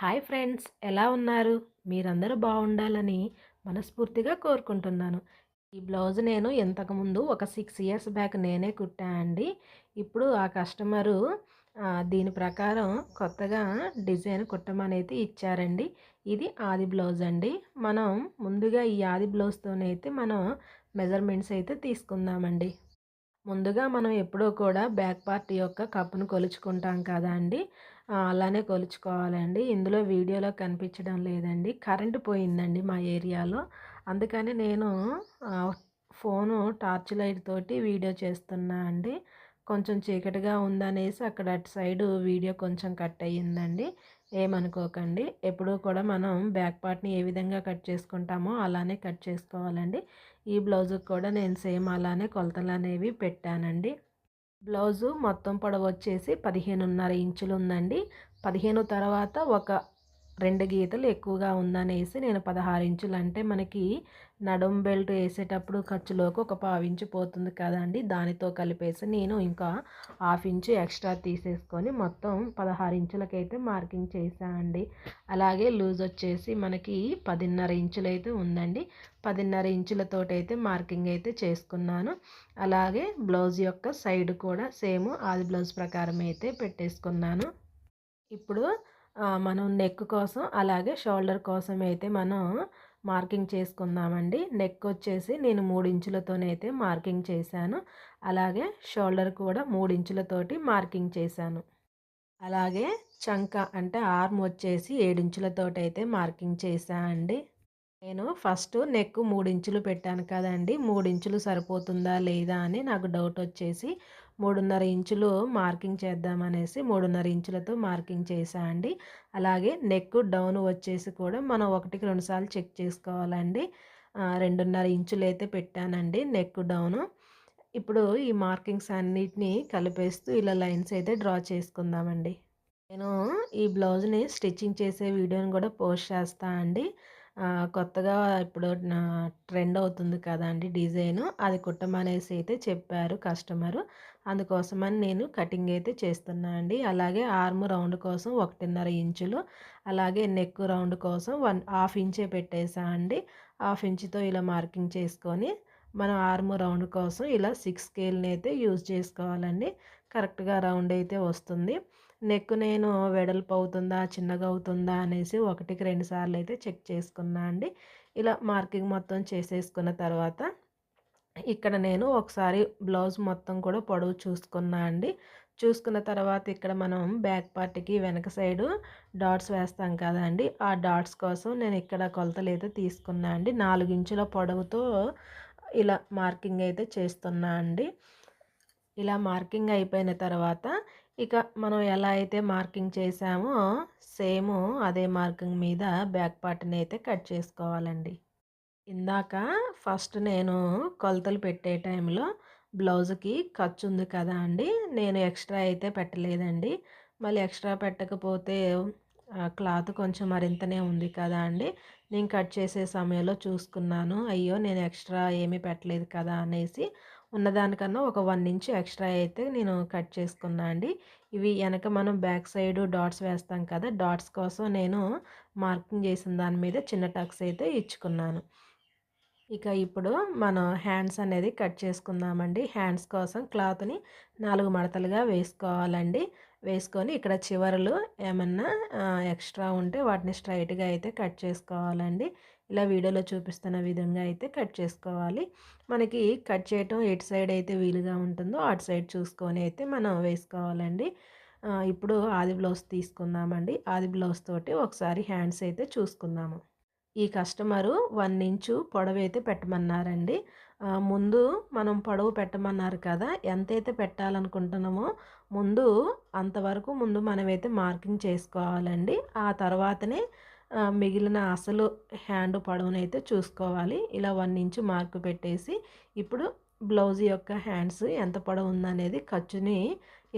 Hi friends ఎలా ఉన్నారు? మీరందరూ బాగుండాలని మనస్ఫూర్తిగా కోరుకుంటున్నాను. ఈ బ్లౌజ్ నేను ఇంతకుముందు ఒక సిక్స్ ఇయర్స్ బ్యాక్ నేనే కుట్టా అండి. ఇప్పుడు ఆ కస్టమరు దీని ప్రకారం కొత్తగా డిజైన్ కుట్టమనైతే ఇచ్చారండి. ఇది ఆది బ్లౌజ్ అండి. మనం ముందుగా ఈ ఆది బ్లౌజ్తోనైతే మనం మెజర్మెంట్స్ అయితే తీసుకుందామండి. ముందుగా మనం ఎప్పుడూ కూడా బ్యాక్ పార్ట్ యొక్క కప్పును కొలుచుకుంటాం కదా అండి. అలానే కొలుచుకోవాలండి. ఇందులో వీడియోలో కనిపించడం లేదండి. కరెంటు పోయిందండి మా ఏరియాలో. అందుకని నేను ఫోను టార్చ్ లైట్ తోటి వీడియో చేస్తున్నా అండి. కొంచెం చీకటిగా ఉందనేసి అక్కడ అటు సైడు వీడియో కొంచెం కట్ అయ్యిందండి. ఏమనుకోకండి. ఎప్పుడూ కూడా మనం బ్యాక్ పార్ట్ని ఏ విధంగా కట్ చేసుకుంటామో అలానే కట్ చేసుకోవాలండి. ఈ బ్లౌజుకి కూడా నేను సేమ్ అలానే కొలతలు అనేవి పెట్టానండి. బ్లౌజు మొత్తం పొడవు వచ్చేసి పదిహేనున్నర ఇంచులు ఉందండి పదిహేను తర్వాత ఒక రెండు గీతలు ఎక్కువగా ఉందనేసి నేను పదహారు ఇంచులు అంటే మనకి నడుం బెల్ట్ వేసేటప్పుడు ఖర్చులోకి ఒక పావించు పోతుంది కదండి. దానితో కలిపేసి నేను ఇంకా హాఫ్ ఇంచు ఎక్స్ట్రా తీసేసుకొని మొత్తం పదహారు ఇంచులకైతే మార్కింగ్ చేశానండి అలాగే లూజ్ వచ్చేసి మనకి పదిన్నర ఇంచులు అయితే ఉందండి. పదిన్నర ఇంచులతోటైతే మార్కింగ్ అయితే చేసుకున్నాను. అలాగే బ్లౌజ్ యొక్క సైడ్ కూడా సేమ్ ఆది బ్లౌజ్ ప్రకారం అయితే పెట్టేసుకున్నాను. ఇప్పుడు మనం నెక్ కోసం అలాగే షోల్డర్ కోసం అయితే మనం మార్కింగ్ చేసుకుందామండి. నెక్ వచ్చేసి నేను మూడు ఇంచులతోనైతే మార్కింగ్ చేశాను. అలాగే షోల్డర్ కూడా మూడు ఇంచులతోటి మార్కింగ్ చేశాను. అలాగే చంక అంటే ఆర్మ్ వచ్చేసి ఏడించులతోటి అయితే మార్కింగ్ చేశాను అండి. నేను ఫస్ట్ నెక్ మూడించులు పెట్టాను కదండి. మూడించులు సరిపోతుందా లేదా అని నాకు డౌట్ వచ్చేసి మూడున్నర ఇంచులు మార్కింగ్ చేద్దామనేసి మూడున్నర ఇంచులతో మార్కింగ్ చేసా అండి. అలాగే నెక్ డౌన్ వచ్చేసి కూడా మనం ఒకటికి రెండుసార్లు చెక్ చేసుకోవాలండి. రెండున్నర ఇంచులు అయితే పెట్టానండి నెక్ డౌను. ఇప్పుడు ఈ మార్కింగ్స్ అన్నిటినీ కలిపేస్తూ ఇలా లైన్స్ అయితే డ్రా చేసుకుందామండి. నేను ఈ బ్లౌజ్ని స్టిచ్చింగ్ చేసే వీడియోని కూడా పోస్ట్ చేస్తా అండి. కొత్తగా ఇప్పుడు ట్రెండ్ అవుతుంది కదండి డిజైను. అది కుట్టమనేసి అయితే చెప్పారు కస్టమరు. అందుకోసమని నేను కటింగ్ అయితే చేస్తున్నా అండి. అలాగే ఆర్మ్ రౌండ్ కోసం ఒకటిన్నర ఇంచులు అలాగే నెక్ రౌండ్ కోసం వన్ హాఫ్ ఇంచే పెట్టేసా అండి. హాఫ్ ఇంచుతో ఇలా మార్కింగ్ చేసుకొని మనం ఆర్మ్ రౌండ్ కోసం ఇలా సిక్స్ స్కేల్ని అయితే యూజ్ చేసుకోవాలండి. కరెక్ట్గా రౌండ్ అయితే వస్తుంది. నెక్ నేను వెడల్పు అవుతుందా చిన్నగా అవుతుందా అనేసి ఒకటికి రెండు సార్లు అయితే చెక్ చేసుకున్నా అండి. ఇలా మార్కింగ్ మొత్తం చేసేసుకున్న తర్వాత ఇక్కడ నేను ఒకసారి బ్లౌజ్ మొత్తం కూడా పొడవు చూసుకున్నా అండి. చూసుకున్న తర్వాత ఇక్కడ మనం బ్యాక్ పార్ట్కి వెనక సైడు డాట్స్ వేస్తాం కదండి ఆ డాట్స్ కోసం నేను ఇక్కడ కొలతలు అయితే తీసుకున్నా అండి. నాలుగు ఇంచుల పొడవుతో ఇలా మార్కింగ్ అయితే చేస్తున్నా అండి. ఇలా మార్కింగ్ అయిపోయిన తర్వాత ఇక మనం ఎలా అయితే మార్కింగ్ చేసామో సేమ్ అదే మార్కింగ్ మీద బ్యాక్ పార్ట్ని అయితే కట్ చేసుకోవాలండి. ఇందాక ఫస్ట్ నేను కొలతలు పెట్టే టైంలో బ్లౌజ్కి ఖర్చు ఉంది కదా అండి నేను ఎక్స్ట్రా అయితే పెట్టలేదండి. మళ్ళీ ఎక్స్ట్రా పెట్టకపోతే క్లాత్ కొంచెం మరింతనే ఉంది కదా అండి. నేను కట్ చేసే సమయంలో చూసుకున్నాను. అయ్యో నేను ఎక్స్ట్రా ఏమీ పెట్టలేదు కదా అనేసి ఉన్నదానికన్నా ఒక వన్ ఇంచ్ ఎక్స్ట్రా అయితే నేను కట్ చేసుకున్నా అండి. ఇవి వెనక మనం బ్యాక్ సైడ్ డాట్స్ వేస్తాం కదా డాట్స్ కోసం నేను మార్కింగ్ చేసిన దాని మీద చిన్న టక్స్ అయితే ఇచ్చుకున్నాను. ఇక ఇప్పుడు మనం హ్యాండ్స్ అనేది కట్ చేసుకుందామండి. హ్యాండ్స్ కోసం క్లాత్ని నాలుగు మడతలుగా వేసుకోవాలండి. వేసుకొని ఇక్కడ చివరలు ఏమన్నా ఎక్స్ట్రా ఉంటే వాటిని స్ట్రైట్గా అయితే కట్ చేసుకోవాలండి. ఇలా వీడియోలో చూపిస్తున్న విధంగా అయితే కట్ చేసుకోవాలి. మనకి కట్ చేయటం ఎటు సైడ్ అయితే వీలుగా ఉంటుందో అటు సైడ్ చూసుకొని అయితే మనం వేసుకోవాలండి. ఇప్పుడు ఆది బ్లౌజ్ తీసుకుందామండి. ఆది బ్లౌజ్ తోటి ఒకసారి హ్యాండ్స్ అయితే చూసుకుందాము. ఈ కస్టమరు వన్ ఇంచు పొడవు అయితే పెట్టమన్నారండి. ముందు మనం పొడవు పెట్టమన్నారు కదా ఎంతైతే పెట్టాలనుకుంటున్నామో ముందు అంతవరకు ముందు మనమైతే మార్కింగ్ చేసుకోవాలండి. ఆ తర్వాతనే మిగిలిన అసలు హ్యాండ్ పొడవునైతే చూసుకోవాలి. ఇలా వన్ ఇంచు మార్కు పెట్టేసి ఇప్పుడు బ్లౌజ్ యొక్క హ్యాండ్స్ ఎంత పొడవు ఉందనేది ఖర్చుని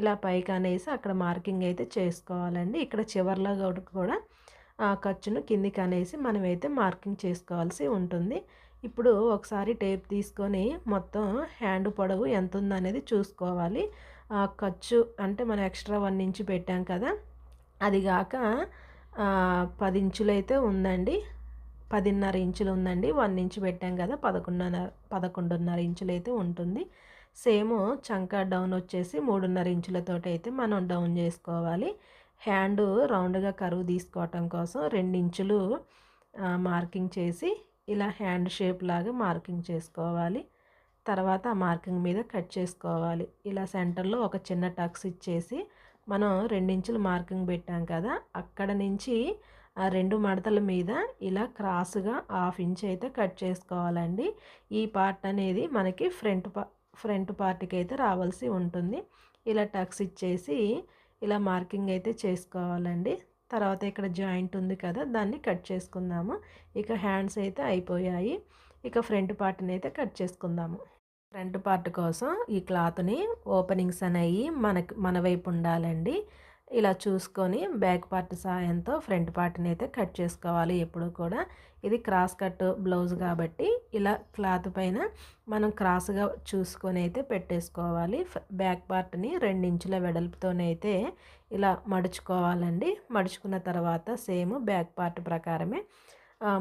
ఇలా పైకి అనేసి అక్కడ మార్కింగ్ అయితే చేసుకోవాలండి. ఇక్కడ చివర్లో కూడా ఖర్చును కిందికి అనేసి మనమైతే మార్కింగ్ చేసుకోవాల్సి ఉంటుంది. ఇప్పుడు ఒకసారి టేప్ తీసుకొని మొత్తం హ్యాండ్ పొడవు ఎంత ఉందనేది చూసుకోవాలి ఖర్చు అంటే మనం ఎక్స్ట్రా వన్ ఇంచు పెట్టాం కదా అది కాక పది ఇంచులు అయితే ఉందండి. పదిన్నర ఇంచులు ఉందండి. వన్ ఇంచు పెట్టాం కదా పదకొండున్నర పదకొండున్నర ఇంచులు అయితే ఉంటుంది. సేమ్ చంక డౌన్ వచ్చేసి మూడున్నర ఇంచులతో అయితే మనం డౌన్ చేసుకోవాలి. హ్యాండ్ రౌండ్గా కరువు తీసుకోవటం కోసం రెండు ఇంచులు మార్కింగ్ చేసి ఇలా హ్యాండ్ షేప్ లాగా మార్కింగ్ చేసుకోవాలి. తర్వాత ఆ మార్కింగ్ మీద కట్ చేసుకోవాలి. ఇలా సెంటర్లో ఒక చిన్న టక్స్ ఇచ్చేసి మనం రెండించులు మార్కింగ్ పెట్టాం కదా అక్కడ నుంచి ఆ రెండు మడతల మీద ఇలా క్రాస్గా హాఫ్ ఇంచ్ అయితే కట్ చేసుకోవాలండి. ఈ పార్ట్ అనేది మనకి ఫ్రంట్ పా ఫ్రంట్ పార్ట్కి అయితే రావాల్సి ఉంటుంది. ఇలా టక్స్ ఇచ్చేసి ఇలా మార్కింగ్ అయితే చేసుకోవాలండి. తర్వాత ఇక్కడ జాయింట్ ఉంది కదా దాన్ని కట్ చేసుకుందాము. ఇక హ్యాండ్స్ అయితే అయిపోయాయి. ఇక ఫ్రంట్ పార్ట్ని అయితే కట్ చేసుకుందాము. ఫ్రంట్ పార్ట్ కోసం ఈ క్లాత్ని ఓపెనింగ్స్ అనేవి మనకి మన వైపు ఉండాలండి. ఇలా చూసుకొని బ్యాక్ పార్ట్ సాయంతో ఫ్రంట్ పార్ట్ని అయితే కట్ చేసుకోవాలి ఎప్పుడు కూడా. ఇది క్రాస్ కట్ బ్లౌజ్ కాబట్టి ఇలా క్లాత్ పైన మనం క్రాస్గా చూసుకొని అయితే పెట్టేసుకోవాలి. బ్యాక్ పార్ట్ని ఇంచుల వెడల్పుతోనైతే ఇలా మడుచుకోవాలండి. మడుచుకున్న తర్వాత సేమ్ బ్యాక్ పార్ట్ ప్రకారమే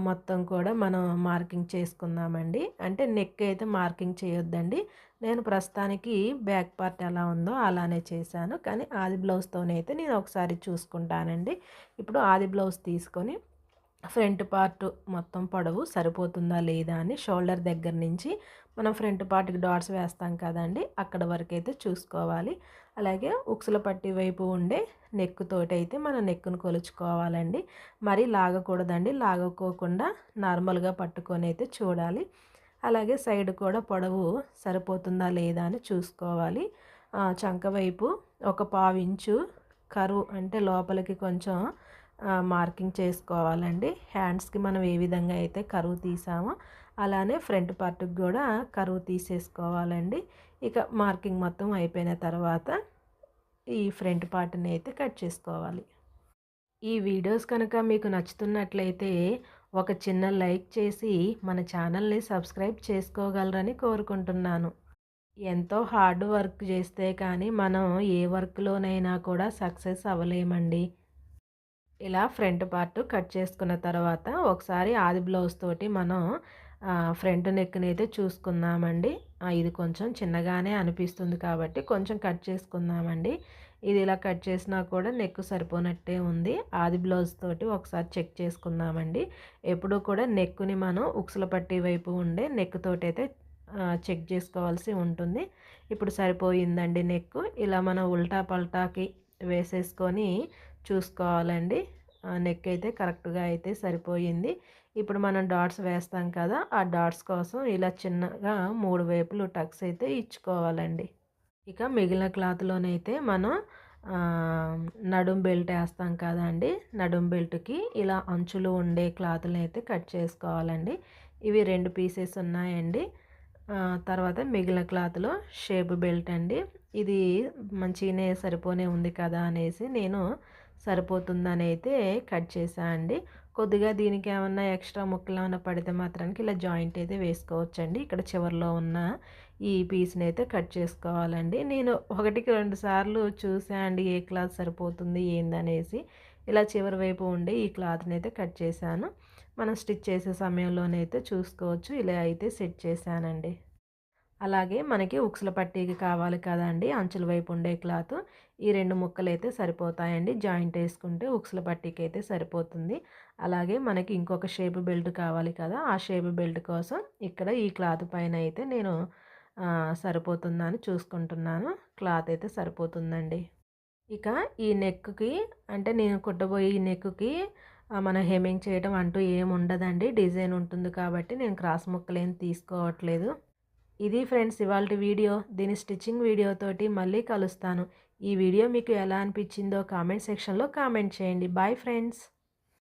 మొత్తం కూడా మనం మార్కింగ్ చేసుకుందామండి. అంటే నెక్ అయితే మార్కింగ్ చేయొద్దండి. నేను ప్రస్తుతానికి బ్యాక్ పార్ట్ ఎలా ఉందో అలానే చేశాను. కానీ ఆది బ్లౌజ్తోనైతే నేను ఒకసారి చూసుకుంటానండి. ఇప్పుడు ఆది బ్లౌజ్ తీసుకొని ఫ్రంట్ పార్ట్ మొత్తం పొడవు సరిపోతుందా లేదా అని షోల్డర్ దగ్గర నుంచి మనం ఫ్రంట్ పార్ట్కి డాట్స్ వేస్తాం కదండి అక్కడ వరకు అయితే చూసుకోవాలి. అలాగే ఉక్సుల పట్టి వైపు ఉండే నెక్కుతోటి అయితే మనం నెక్కును కొలుచుకోవాలండి. మరి లాగకూడదండి. లాగకోకుండా నార్మల్గా పట్టుకొని అయితే చూడాలి. అలాగే సైడ్ కూడా పొడవు సరిపోతుందా లేదా అని చూసుకోవాలి. చంక వైపు ఒక పావించు కరువు అంటే లోపలికి కొంచెం మార్కింగ్ చేసుకోవాలండి. హ్యాండ్స్కి మనం ఏ విధంగా అయితే కరువు తీసామో అలానే ఫ్రంట్ పార్ట్కి కూడా కరువు తీసేసుకోవాలండి. ఇక మార్కింగ్ మొత్తం అయిపోయిన తర్వాత ఈ ఫ్రంట్ పార్ట్ని అయితే కట్ చేసుకోవాలి. ఈ వీడియోస్ కనుక మీకు నచ్చుతున్నట్లయితే ఒక చిన్న లైక్ చేసి మన ఛానల్ని సబ్స్క్రైబ్ చేసుకోగలరని కోరుకుంటున్నాను. ఎంతో హార్డ్ వర్క్ చేస్తే కానీ మనం ఏ వర్క్లోనైనా కూడా సక్సెస్ అవ్వలేమండి. ఇలా ఫ్రంట్ పార్ట్ కట్ చేసుకున్న తర్వాత ఒకసారి ఆది బ్లౌజ్ తోటి మనం ఫ్రంట్ నెక్ని అయితే చూసుకుందామండి ఇది కొంచెం చిన్నగానే అనిపిస్తుంది కాబట్టి కొంచెం కట్ చేసుకుందామండి. ఇది ఇలా కట్ చేసినా కూడా నెక్ సరిపోనట్టే ఉంది. ఆది బ్లౌజ్ తోటి ఒకసారి చెక్ చేసుకుందామండి. ఎప్పుడూ కూడా నెక్కుని మనం ఉక్సుల పట్టి వైపు ఉండే నెక్ తోటి అయితే చెక్ చేసుకోవాల్సి ఉంటుంది. ఇప్పుడు సరిపోయిందండి నెక్ ఇలా మనం ఉల్టా పల్టాకి వేసేసుకొని చూసుకోవాలండి. నెక్ అయితే కరెక్ట్గా అయితే సరిపోయింది. ఇప్పుడు మనం డాట్స్ వేస్తాం కదా! ఆ డాట్స్ కోసం ఇలా చిన్నగా మూడు వైపులు టక్స్ అయితే ఇచ్చుకోవాలండి. ఇక మిగిలిన క్లాత్లోనైతే మనం నడుం బెల్ట్ వేస్తాం కదండి నడుం బెల్ట్కి ఇలా అంచులు ఉండే క్లాత్లను అయితే కట్ చేసుకోవాలండి. ఇవి రెండు పీసెస్ ఉన్నాయండి. తర్వాత మిగిలిన క్లాత్లో షేప్ బెల్ట్ అండి. ఇది మంచిగానే సరిపోనే ఉంది కదా అనేసి నేను సరిపోతుందని అయితే కట్ చేసా అండి. కొద్దిగా దీనికి ఏమన్నా ఎక్స్ట్రా ముక్కలు ఏమైనా పడితే మాత్రానికి ఇలా జాయింట్ అయితే వేసుకోవచ్చండి. ఇక్కడ చివరిలో ఉన్న ఈ పీస్ని అయితే కట్ చేసుకోవాలండి. నేను ఒకటికి రెండు సార్లు చూసా అండి ఏ క్లాత్ సరిపోతుంది ఏందనేసి. ఇలా చివరి వైపు ఉండి ఈ క్లాత్ని అయితే కట్ చేశాను. మనం స్టిచ్ చేసే సమయంలోనైతే చూసుకోవచ్చు. ఇలా అయితే సెట్ చేశానండి. అలాగే మనకి ఉక్సుల పట్టీకి కావాలి కదండి. అంచుల వైపు ఉండే క్లాత్. ఈ రెండు ముక్కలు అయితే సరిపోతాయండి. జాయింట్ వేసుకుంటే ఉక్సుల పట్టీకి అయితే సరిపోతుంది. అలాగే మనకి ఇంకొక షేప్ బెల్ట్ కావాలి కదా. ఆ షేప్ బెల్ట్ కోసం ఇక్కడ ఈ క్లాత్ పైన అయితే నేను సరిపోతుందని చూసుకుంటున్నాను. క్లాత్ అయితే సరిపోతుందండి. ఇక ఈ నెక్కి అంటే నేను కుట్టబోయే ఈ నెక్కి మన హెమింగ్ చేయడం అంటూ ఏమి ఉండదండి డిజైన్ ఉంటుంది కాబట్టి నేను క్రాస్ ముక్కలు ఏం తీసుకోవట్లేదు. ఇది ఫ్రెండ్స్ ఇవాళ వీడియో. దీని స్టిచ్చింగ్ వీడియోతోటి మళ్ళీ కలుస్తాను. ఈ వీడియో మీకు ఎలా అనిపించిందో కామెంట్ సెక్షన్లో కామెంట్ చేయండి. Bye friends.